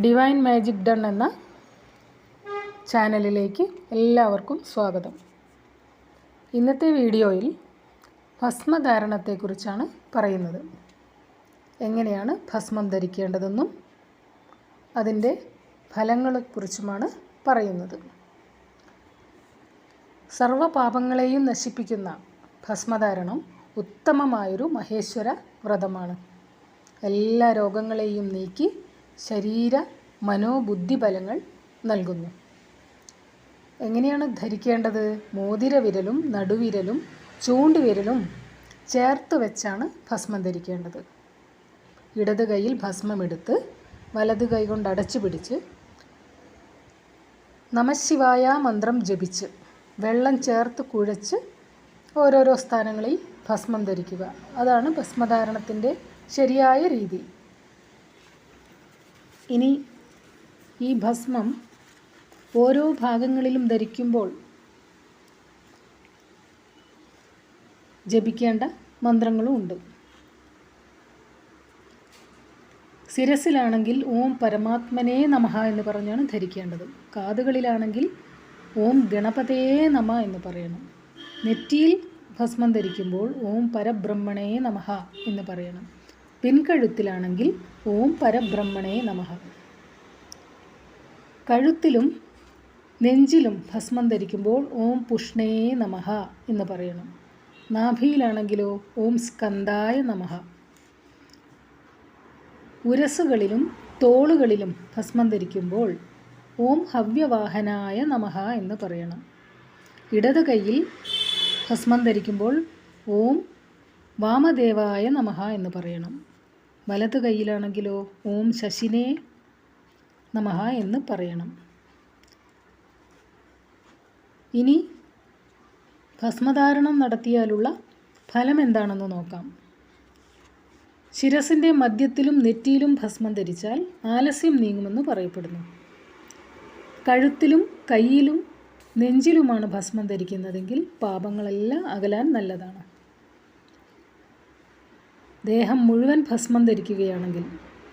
Divine magic done എന്ന ചാനലിലേക്ക് എല്ലാവർക്കും സ്വാഗതം. ഇന്നത്തെ വീഡിയോയിൽ ഭസ്മധാരണത്തെക്കുറിച്ചാണ് പറയുന്നത്. എങ്ങനെയാണ് ഭസ്മം ധരിക്കേണ്ടതെന്നും അതിന്റെ ഫലങ്ങളെക്കുറിച്ചുമാണ് പറയുന്നത്. സർവപാപങ്ങളെയും നശിപ്പിക്കുന്ന ഭസ്മധാരണം ഉത്തമമായൊരു മഹേശ്വര വ്രതമാണ്. എല്ലാ രോഗങ്ങളെയും നീക്കി ശരീര മനോബുദ്ധി ബലങ്ങൾ നൽകുന്നു. എങ്ങനെയാണ് ധരിക്കേണ്ടത്? മോതിര വിരലും നടുവിരലും ചൂണ്ടുവിരലും ചേർത്ത് വെച്ചാണ് ഭസ്മം ധരിക്കേണ്ടത്. ഇടത് കൈയിൽ ഭസ്മമെടുത്ത് വലത് കൈ കൊണ്ട് അടച്ചു പിടിച്ച് നമശിവായ മന്ത്രം ജപിച്ച് വെള്ളം ചേർത്ത് കുഴച്ച് ഓരോരോ സ്ഥാനങ്ങളിൽ ഭസ്മം ധരിക്കുക. അതാണ് ഭസ്മധാരണത്തിന്റെ ശരിയായ രീതി. ഇനി ഈ ഭസ്മം ഓരോ ഭാഗങ്ങളിലും ധരിക്കുമ്പോൾ ജപിക്കേണ്ട മന്ത്രങ്ങളും ഉണ്ട്. ശിരസിലാണെങ്കിൽ ഓം പരമാത്മനേ നമഃ എന്ന് പറഞ്ഞാണ് ധരിക്കേണ്ടത്. കാതുകളിലാണെങ്കിൽ ഓം ഗണപതേ നമ എന്ന് പറയണം. നെറ്റിയിൽ ഭസ്മം ധരിക്കുമ്പോൾ ഓം പരബ്രഹ്മണേ നമഹ എന്ന് പറയണം. പിൻകഴുത്തിലാണെങ്കിൽ ഓം പരബ്രഹ്മണേ നമഃ. കഴുത്തിലും നെഞ്ചിലും ഭസ്മം ധരിക്കുമ്പോൾ ഓം പുഷ്ണേ നമഃ എന്ന് പറയണം. നാഭിയിലാണെങ്കിലോ ഓം സ്കന്ദായ നമഃ. ഉരസുകളിലും തോളുകളിലും ഭസ്മം ധരിക്കുമ്പോൾ ഓം ഹവ്യവാഹനായ നമഃ എന്ന് പറയണം. ഇടത് കൈയിൽ ഭസ്മം ധരിക്കുമ്പോൾ ഓം വാമദേവായ നമഃ എന്ന് പറയണം. വലത് കൈയിലാണെങ്കിലോ ഓം ശശിനേ നമഹ എന്ന് പറയണം. ഇനി ഭസ്മധാരണം നടത്തിയാലുള്ള ഫലം എന്താണെന്ന് നോക്കാം. ശിരസിന്റെ മധ്യത്തിലും നെറ്റിയിലും ഭസ്മം ധരിച്ചാൽ ആലസ്യം നീങ്ങുമെന്ന് പറയപ്പെടുന്നു. കഴുത്തിലും കയ്യിലും നെഞ്ചിലുമാണ് ഭസ്മം ധരിക്കുന്നതെങ്കിൽ പാപങ്ങളെല്ലാം അകലാൻ നല്ലതാണ്. ദേഹം മുഴുവൻ ഭസ്മം ധരിക്കുകയാണെങ്കിൽ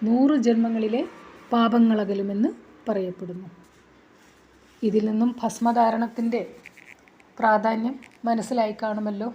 നൂറ് ജന്മങ്ങളിലെ പാപങ്ങളകലുമെന്ന് പറയപ്പെടുന്നു. ഇതിൽ നിന്നും ഭസ്മധാരണത്തിന്റെ പ്രാധാന്യം മനസ്സിലായി കാണുമല്ലോ.